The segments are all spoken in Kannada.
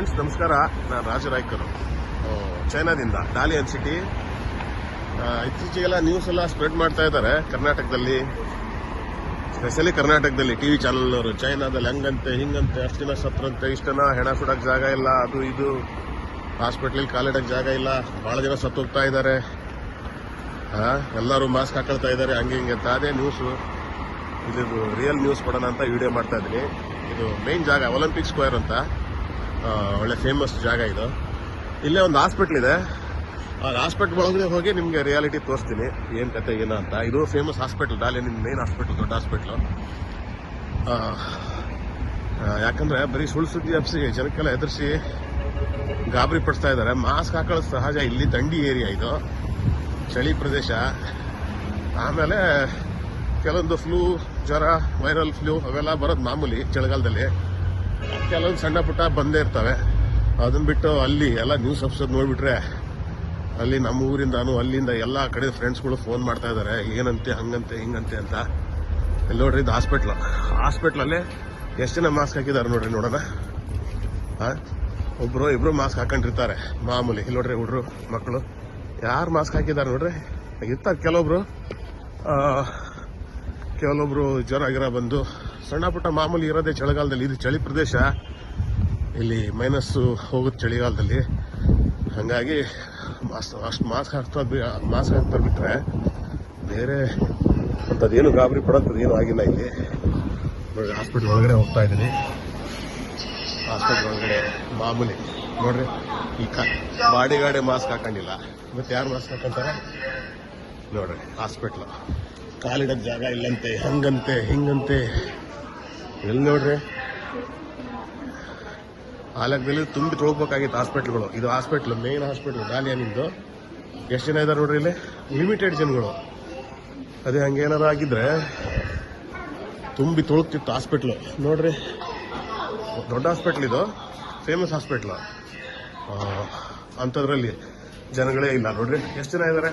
ಫ್ರೆಂಡ್ಸ್ ನಮಸ್ಕಾರ. ನಾನು ರಾಜರಾಯ್ಕರು ಚೈನಾದಿಂದ ಡಾಲಿಯನ್ ಸಿಟಿ ಇತ್ತೀಚೆಗೆಲ್ಲ ನ್ಯೂಸ್ ಎಲ್ಲ ಸ್ಪ್ರೆಡ್ ಮಾಡ್ತಾ ಇದ್ದಾರೆ ಕರ್ನಾಟಕದಲ್ಲಿ. ಸ್ಪೆಷಲಿ ಕರ್ನಾಟಕದಲ್ಲಿ ಟಿವಿ ಚಾನಲ್ನವರು ಚೈನಾದಲ್ಲಿ ಹಂಗಂತೆ, ಹಿಂಗಂತೆ, ಅಷ್ಟು ಜನ ಸತ್ರಂತೆ ಇಷ್ಟನ ಹೆಣ ಸುಡಕ್ ಜಾಗ ಇಲ್ಲ, ಅದು ಇದು. ಹಾಸ್ಪಿಟ್ಲಿಗೆ ಕಾಲಿಡಕ್ ಜಾಗ ಇಲ್ಲ. ಭಾಳ ಜನ ಸತ್ತೋಗ್ತಾ ಇದ್ದಾರೆ. ಎಲ್ಲರೂ ಮಾಸ್ಕ್ ಹಾಕೊಳ್ತಾ ಇದ್ದಾರೆ, ಹಂಗೆ ಹಿಂಗೆ ಅಂತ. ಅದೇ ನ್ಯೂಸು ಇದು ರಿಯಲ್ ನ್ಯೂಸ್ ಕೊಡೋಣ ಅಂತ ವಿಡಿಯೋ ಮಾಡ್ತಾ ಇದ್ದೀನಿ. ಇದು ಮೇನ್ ಜಾಗ ಒಲಿಂಪಿಕ್ ಸ್ಕ್ವೇರ್ ಅಂತ. ಒಳ್ಳೆ ಫೇಮಸ್ ಜಾಗ ಇದು. ಇಲ್ಲೇ ಒಂದು ಹಾಸ್ಪಿಟ್ಲ್ ಇದೆ. ಆ ಹಾಸ್ಪಿಟ್ಲ್ ಒಳಗಡೆ ಹೋಗಿ ನಿಮಗೆ ರಿಯಾಲಿಟಿ ತೋರಿಸ್ತೀನಿ. ಏನು ಕತೆ, ಏನು ಅಂತ. ಇದು ಫೇಮಸ್ ಹಾಸ್ಪಿಟ್ಲ್ ನಿಮ್ಮ ಮೇನ್ ಹಾಸ್ಪಿಟ್ಲ್ ದೊಡ್ಡ ಹಾಸ್ಪಿಟ್ಲು ಯಾಕಂದ್ರೆ ಬರೀ ಸುಳ್ಳು ಸುದ್ದಿ ಹಬ್ಸಿ ಜನಕ್ಕೆಲ್ಲ ಎದುರಿಸಿ ಗಾಬರಿ ಪಡಿಸ್ತಾ ಇದ್ದಾರೆ ಮಾಸ್ಕ್ ಹಾಕೊಳ್ಳೋದು ಸಹಜ. ಇಲ್ಲಿ ದಂಡಿ ಏರಿಯಾ ಇದು. ಚಳಿ ಪ್ರದೇಶ. ಆಮೇಲೆ ಕೆಲವೊಂದು ಫ್ಲೂ ಜ್ವರ ವೈರಲ್ ಫ್ಲೂ ಅವೆಲ್ಲ ಬರೋದು ಮಾಮೂಲಿ ಚಳಿಗಾಲದಲ್ಲಿ. ಕೆಲವೊಂದು ಸಣ್ಣ ಪುಟ್ಟ ಬಂದೇ ಇರ್ತವೆ. ಅದನ್ನ ಬಿಟ್ಟು ಅಲ್ಲಿ ಎಲ್ಲ ನ್ಯೂಸ್ ಅಪ್ಸೋದ್ ನೋಡ್ಬಿಟ್ರೆ ಅಲ್ಲಿ ನಮ್ಮ ಊರಿಂದಾನು ಅಲ್ಲಿಂದ ಎಲ್ಲ ಕಡೆ ಫ್ರೆಂಡ್ಸ್ಗಳು ಫೋನ್ ಮಾಡ್ತಾ ಇದ್ದಾರೆ ಏನಂತೆ, ಹಂಗಂತೆ, ಹಿಂಗಂತೆ ಅಂತ. ಇಲ್ಲಿ ನೋಡ್ರಿ ಇದು ಹಾಸ್ಪಿಟ್ಲ್ ಹಾಸ್ಪಿಟ್ಲಲ್ಲಿ ಎಷ್ಟು ಜನ ಮಾಸ್ಕ್ ಹಾಕಿದ್ದಾರೆ ನೋಡ್ರಿ ನೋಡೋಣ. ಆ? ಒಬ್ರು, ಇಬ್ರು ಮಾಸ್ಕ್ ಹಾಕೊಂಡಿರ್ತಾರೆ. ಮಾಮೂಲಿ. ಇಲ್ಲಿ ನೋಡ್ರಿ ಹುಡ್ರು, ಮಕ್ಕಳು. ಯಾರು ಮಾಸ್ಕ್ ಹಾಕಿದ್ದಾರೆ ನೋಡ್ರಿ? ಇರ್ತಾರೆ ಕೆಲವೊಬ್ರು. ಕೆಲವೊಬ್ರು ಜ್ವರ ಗಿರ ಬಂದು ಸಣ್ಣ ಪುಟ್ಟ ಮಾಮೂಲಿ ಇರೋದೇ ಚಳಿಗಾಲದಲ್ಲಿ. ಇದು ಚಳಿ ಪ್ರದೇಶ. ಇಲ್ಲಿ ಮೈನಸ್ಸು ಹೋಗುತ್ತೆ ಚಳಿಗಾಲದಲ್ಲಿ. ಹಾಗಾಗಿ ಅಷ್ಟು ಮಾಸ್ಕ್ ಹಾಕ್ತಾ ಮಾಸ್ಕ್ ಹಾಕ್ತಾ ಬಿಟ್ರೆ ಬೇರೆ ಅಂಥದ್ದೇನು ಗಾಬರಿ ಪಡೋಂಥದ್ದು ಏನೂ ಆಗಿಲ್ಲ ಇಲ್ಲಿ. ನೋಡಿ ಹಾಸ್ಪಿಟ್ಲ್ ಒಳಗಡೆ ಹೋಗ್ತಾ ಇದ್ದೀನಿ. ಹಾಸ್ಪಿಟ್ಲ್ ಒಳಗಡೆ ಮಾಮೂಲಿ. ನೋಡ್ರಿ, ಈ ಕ ಬಾಡಿ ಗಾಡಿ ಮಾಸ್ಕ್ ಹಾಕೊಂಡಿಲ್ಲ. ಮತ್ತೆ ಯಾರು ಮಾಸ್ಕ್ ಹಾಕೊಂತಾರೆ? ನೋಡ್ರಿ ಹಾಸ್ಪಿಟ್ಲ್ ಕಾಲಿಡೋ ಜಾಗ ಇಲ್ಲಂತೆ ಹಂಗಂತೆ ಹಿಂಗಂತೆ. ಎಲ್ಲಿ ನೋಡ್ರಿ? ಆಲಕದಲ್ಲಿ ತುಂಬಿ ತೊಳ್ಬೇಕಾಗಿತ್ತು ಹಾಸ್ಪಿಟ್ಲ್ಗಳು ಇದು ಹಾಸ್ಪಿಟ್ಲ್ ಮೇನ್ ಹಾಸ್ಪಿಟ್ಲ್ ನಿಮ್ದು. ಎಷ್ಟು ಜನ ಇದ್ದಾರೆ ನೋಡ್ರಿ ಇಲ್ಲಿ? ಲಿಮಿಟೆಡ್ ಜನಗಳು. ಅದೇ ಹಂಗೇನಾರು ಆಗಿದ್ರೆ ತುಂಬಿ ತೊಳಕ್ತಿತ್ತು ಹಾಸ್ಪಿಟ್ಲು ನೋಡ್ರಿ. ದೊಡ್ಡ ಹಾಸ್ಪಿಟ್ಲ್ ಇದು. ಫೇಮಸ್ ಹಾಸ್ಪಿಟ್ಲು ಅಂಥದ್ರಲ್ಲಿ ಜನಗಳೇ ಇಲ್ಲ. ನೋಡ್ರಿ. ಎಷ್ಟು ಜನ ಇದ್ದಾರೆ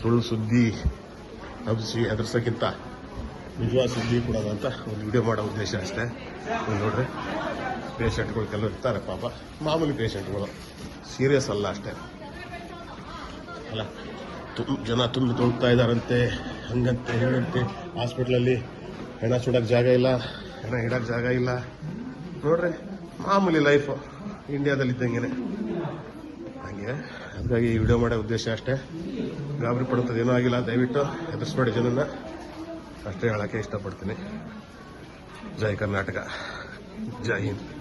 ಸುಳ್ಳು ಸುದ್ದಿ ಹಬ್ಬಿಸಿ ಹೆದರ್ಸೋಕ್ಕಿಂತ ನಿಜವಾದ ಸುದ್ದಿ ಕೂಡ ಅಂತ ಒಂದು ವಿಡಿಯೋ ಮಾಡೋ ಉದ್ದೇಶ ಅಷ್ಟೇ. ನೋಡ್ರಿ ಪೇಷಂಟ್ಗಳು ಕೆಲವರು ಇರ್ತಾರೆ ಪಾಪ. ಮಾಮೂಲಿ ಪೇಷಂಟ್ಗಳು ಸೀರಿಯಸ್ ಅಲ್ಲ ಅಷ್ಟೇ. ಅಲ್ಲ ತುಂಬ ಜನ ತುಂಬಿ ತೊಳ್ತಾ ಇದ್ದಾರಂತೆ, ಹಂಗಂತೆ ಹೇಳಂತೆ ಹಾಸ್ಪಿಟ್ಲಲ್ಲಿ ಹೆಣ ಸುಡೋಕ್ಕೆ ಜಾಗ ಇಲ್ಲ, ಹೆಣ ಇಡೋಕ್ಕೆ ಜಾಗ ಇಲ್ಲ. ನೋಡ್ರಿ, ಮಾಮೂಲಿ ಲೈಫು ಇಂಡಿಯಾದಲ್ಲಿ ಇದ್ದಂಗೆನೆ ಹಾಗೆ ಹಾಗಾಗಿ ಈ ವಿಡಿಯೋ ಮಾಡೋ ಉದ್ದೇಶ ಅಷ್ಟೇ. ಗಾಬರಿ ಪಡುತ್ತದೆ ಏನೂ ಆಗಿಲ್ಲ. ದಯವಿಟ್ಟು ಹೆದರ್ಸ್ಬೇಡಿ ಜನನ್ನ. ಅಷ್ಟೇ ಹೇಳೋಕ್ಕೆ ಇಷ್ಟಪಡ್ತೀನಿ. ಜೈ ಕರ್ನಾಟಕ. ಜೈ ಹಿಂದ್.